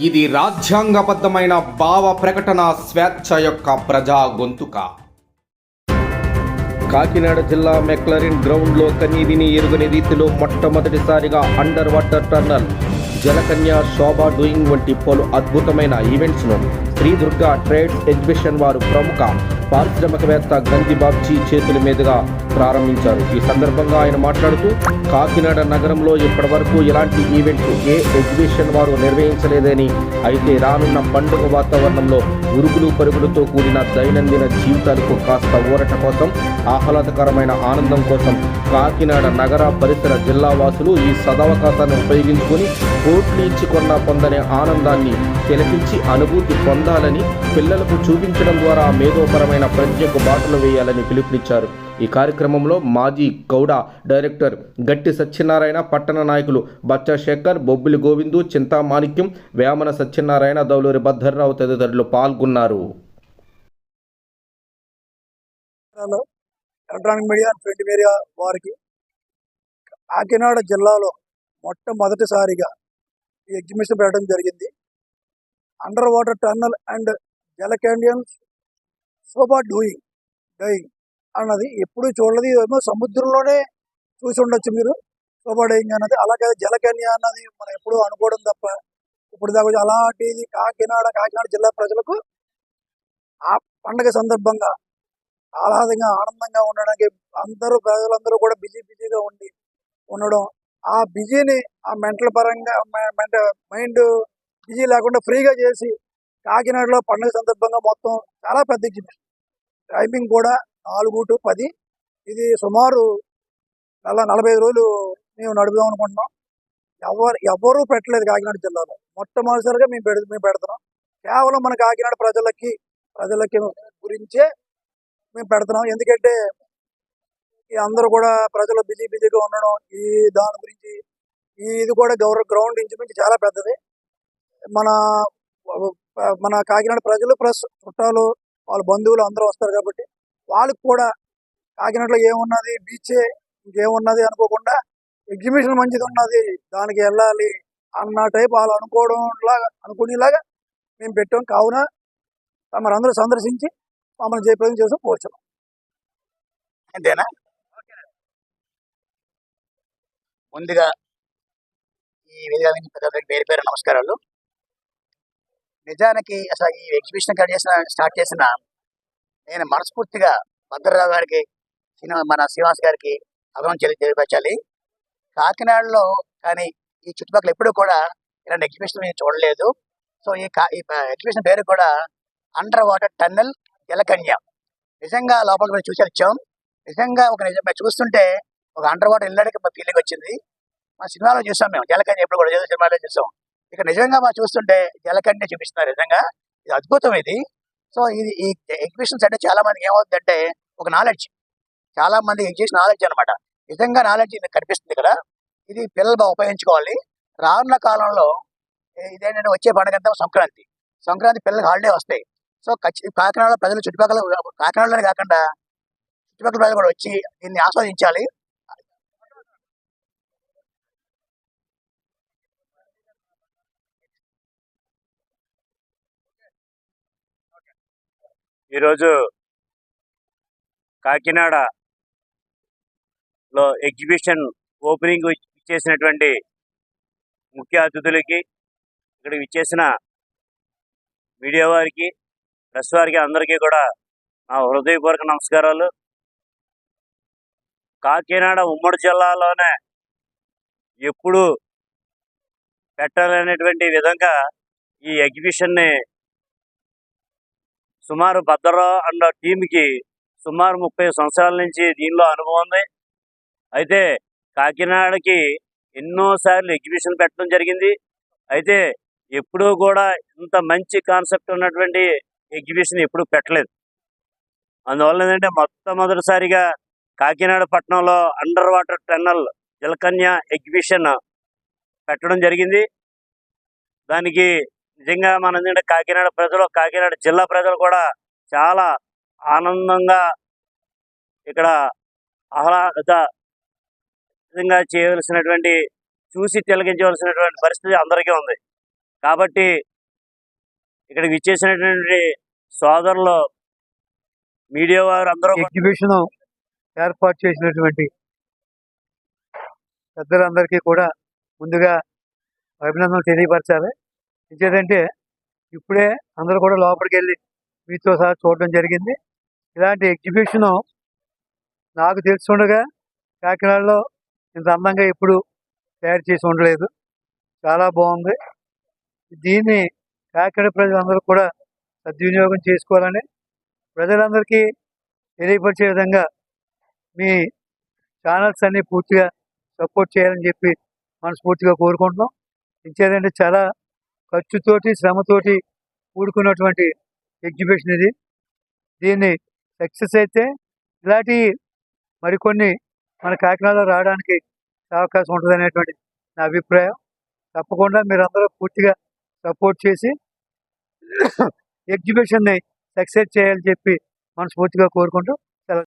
ఇది రాజ్యాంగబద్ధమైన భావ ప్రకటన స్వేచ్ఛ యొక్క ప్రజా గొంతుక. కాకినాడ జిల్లా మెక్లరిన్ గ్రౌండ్లో కనీదిని ఎరుగని రీతిలో మొట్టమొదటిసారిగా అండర్ వాటర్ టర్నల్ జలకన్య శోభా డూయింగ్ వంటి పలు అద్భుతమైన ఈవెంట్స్ను శ్రీ దుర్గా ట్రేడ్స్ ఎగ్జిబిషన్ వారు ప్రముఖ పారిశ్రామికవేత్త గంజి బాబ్జీ చేతుల మీదుగా ప్రారంభించారు. ఈ సందర్భంగా ఆయన మాట్లాడుతూ కాకినాడ నగరంలో ఇప్పటివరకు ఇలాంటి ఈవెంట్ ఏ ఎగ్జిబిషన్ వారు నిర్వహించలేదని అయితే రానున్న పండుగ వాతావరణంలో ఉరుగులు పరుగులతో కూడిన దైనందిన జీవితాలకు కాస్త ఊరట కోసం ఆహ్లాదకరమైన ఆనందం కోసం కాకినాడ నగర పరిసర జిల్లా వాసులు ఈ సదవకాశాన్ని ఉపయోగించుకొని కోట్లు ఇచ్చి కొన్న పొందనే ఆనందాన్ని తిలకించి అనుభూతి పొందాలని పిల్లలకు చూపించడం ద్వారా మేధోపరమైన ప్రజ్ఞకు బాటలు వేయాలని పిలుపునిచ్చారు. ఈ కార్యక్రమంలో మాజీ గౌడ డైరెక్టర్ గట్టి సత్యనారాయణ పట్టణ నాయకులు బచ్చా శేఖర్ బొబ్బిలి గోవిందు చింతామాణిక్యం వేమన సత్యనారాయణ దౌలూరి భద్రరావు తదితరులు పాల్గొన్నారు. ఎలక్ట్రానిక్ మీడియా ప్రింట్ మీడియా వారికి కాకినాడ జిల్లాలో మొట్టమొదటిసారిగా ఈ ఎగ్జిబిషన్ పెట్టడం జరిగింది. అండర్ వాటర్ టన్నల్ అండ్ జల క్యాండియన్స్ సోబా డూయింగ్ డూయింగ్ అన్నది ఎప్పుడు చూడలేదు ఏమో సముద్రంలోనే చూసి ఉండొచ్చు మీరు. సోబా డూయింగ్ అన్నది. అలాగే జలకన్య అన్నది మనం ఎప్పుడూ అనుకోవడం తప్ప ఇప్పుడు దాకా అలాంటిది కాకినాడ కాకినాడ జిల్లా ప్రజలకు ఆ పండగ సందర్భంగా ఆహ్లాదంగా ఆనందంగా ఉండడానికి అందరూ ప్రజలందరూ కూడా బిజీ బిజీగా ఉండి ఉండడం ఆ బిజీని ఆ మెంటల్ పరంగా మైండ్ బిజీ లేకుండా ఫ్రీగా చేసి కాకినాడలో పండుగ సందర్భంగా మొత్తం చాలా పెద్ద ఎగ్జిబిషన్. టైమింగ్ కూడా నాలుగు టు పది. ఇది సుమారు నల్ల నలభై ఐదు రోజులు మేము నడుపుదాం అనుకుంటున్నాం. ఎవరు ఎవరూ పెట్టలేదు కాకినాడ జిల్లాలో. మొట్టమొదటిసారిగా మేము పెడు మేము పెడుతున్నాం. కేవలం మన కాకినాడ ప్రజలకి ప్రజలకి గురించే మేము పెడుతున్నాం. ఎందుకంటే అందరూ కూడా ప్రజలు బిజీ బిజీగా ఉండడం ఈ దాని గురించి ఈ ఇది కూడా గౌరవ గ్రౌండ్ నుంచి చాలా పెద్దది. మన మన కాకినాడ ప్రజలు ప్లస్ చుట్టాలు వాళ్ళ బంధువులు అందరూ వస్తారు కాబట్టి వాళ్ళకి కూడా కాకినాడలో ఏమున్నది బీచే ఇంకేమున్నది అనుకోకుండా ఎగ్జిబిషన్ మంచిది ఉన్నది దానికి వెళ్ళాలి అన్న టైప్ వాళ్ళు అనుకోవడం లాగా అనుకునేలాగా మేము పెట్టాం. కావున తమరందరూ సందర్శించి మమ్మల్ని జయప్రదం చేసి పోవచ్చు. అంతేనా? ముందుగా ఈ వేదిక పేరు పేరు నమస్కారాలు. నిజానికి అసలు ఈ ఎగ్జిబిషన్ కట్ చేసిన స్టార్ట్ చేసిన నేను మనస్ఫూర్తిగా భద్రరావు గారికి మన శ్రీనివాస్ గారికి అభిమానం చెల్లి తెలియపరచాలి. కాకినాడలో కానీ ఈ చుట్టుపక్కల ఎప్పుడూ కూడా ఇలాంటి ఎగ్జిబిషన్ నేను చూడలేదు. సో ఈ కా- ఈ ఎగ్జిబిషన్ పేరు కూడా అండర్ వాటర్ టన్నెల్ జలకన్య. నిజంగా లోపలికి మేము చూసి వచ్చాం. నిజంగా ఒక నిజం చూస్తుంటే ఒక అండర్ వాటర్ వెళ్ళడానికి ఫీలింగ్ వచ్చింది. మా సినిమాలో చూసాం మేము. జలకన్య ఎప్పుడు కూడా సినిమాలో చూసాం. ఇక నిజంగా మా చూస్తుంటే జలకండి చూపిస్తున్నారు. నిజంగా ఇది అద్భుతం ఇది. సో ఇది ఈ ఎగ్జిబిషన్స్ అంటే చాలా మందికి ఏమవుతుందంటే ఒక నాలెడ్జ్ చాలా మంది ఎగ్జిబిషన్ నాలెడ్జ్ అన్నమాట. నిజంగా నాలెడ్జ్ కనిపిస్తుంది ఇక్కడ ఇది పిల్లలు బాగా ఉపయోగించుకోవాలి. రానున్న కాలంలో ఇదేంటంటే వచ్చే పండుగ అంతా సంక్రాంతి. సంక్రాంతి పిల్లలకు హాలిడే వస్తాయి. సో కాకినాడలో ప్రజలు చుట్టుపక్కల కాకినాడలోనే కాకుండా చుట్టుపక్కల ప్రజలు కూడా వచ్చి దీన్ని ఆస్వాదించాలి. ఈరోజు కాకినాడలో ఎగ్జిబిషన్ ఓపెనింగ్ ఇచ్చేసినటువంటి ముఖ్య అతిథులకి ఇక్కడికి ఇచ్చేసిన మీడియా వారికి ప్రెస్ వారికి అందరికీ కూడా నా హృదయపూర్వక నమస్కారాలు. కాకినాడ ఉమ్మడి జిల్లాలోనే ఎప్పుడు పెట్టాలనేటువంటి విధంగా ఈ ఎగ్జిబిషన్ని సుమారు భద్రరావు అన్న టీంకి సుమారు ముప్పై సంవత్సరాల నుంచి దీనిలో అనుభవం ఉంది. అయితే కాకినాడకి ఎన్నోసార్లు ఎగ్జిబిషన్ పెట్టడం జరిగింది. అయితే ఎప్పుడూ కూడా ఇంత మంచి కాన్సెప్ట్ ఉన్నటువంటి ఎగ్జిబిషన్ ఎప్పుడు పెట్టలేదు. అందువల్ల ఏంటంటే మొట్టమొదటిసారిగా కాకినాడ పట్టణంలో అండర్ వాటర్ టన్నల్ జలకన్య ఎగ్జిబిషన్ పెట్టడం జరిగింది. దానికి నిజంగా మన ఏంటంటే కాకినాడ ప్రజలు కాకినాడ జిల్లా ప్రజలు కూడా చాలా ఆనందంగా ఇక్కడ ఆహ్లాదంగా విధంగా చేయవలసినటువంటి చూసి తిలకించవలసినటువంటి పరిస్థితి అందరికీ ఉంది. కాబట్టి ఇక్కడికి ఇచ్చేసినటువంటి సోదరులు మీడియా వారు అందరూ ఎగ్జిబిషన్ ఏర్పాటు చేసినటువంటి పెద్దలందరికీ కూడా ముందుగా అభినందనలు తెలియపరచాలి. ఇంకేదంటే ఇప్పుడే అందరూ కూడా లోపలికి వెళ్ళి మీతో సహా చూడడం జరిగింది. ఇలాంటి ఎగ్జిబిషన్ నాకు తెలుసుండగా కాకినాడలో ఇంత అందంగా ఎప్పుడు తయారు చేసి ఉండలేదు. చాలా బాగుంది. దీన్ని కాకినాడ ప్రజలందరూ కూడా సద్వినియోగం చేసుకోవాలని ప్రజలందరికీ తెలియపరిచే విధంగా మీ ఛానల్స్ అన్ని పూర్తిగా సపోర్ట్ చేయాలని చెప్పి మనస్ఫూర్తిగా కోరుకుంటున్నాం. ఇంకేదంటే చాలా ఖర్చుతోటి శ్రమతోటి కూడుకున్నటువంటి ఎగ్జిబిషన్ ఇది. దీన్ని సక్సెస్ అయితే ఇలాంటి మరికొన్ని మన కాకినాడలో రావడానికి అవకాశం ఉంటుంది అనేటువంటి నా అభిప్రాయం. తప్పకుండా మీరందరూ పూర్తిగా సపోర్ట్ చేసి ఎగ్జిబిషన్ని సక్సెస్ చేయాలని చెప్పి మనస్ఫూర్తిగా కోరుకుంటూ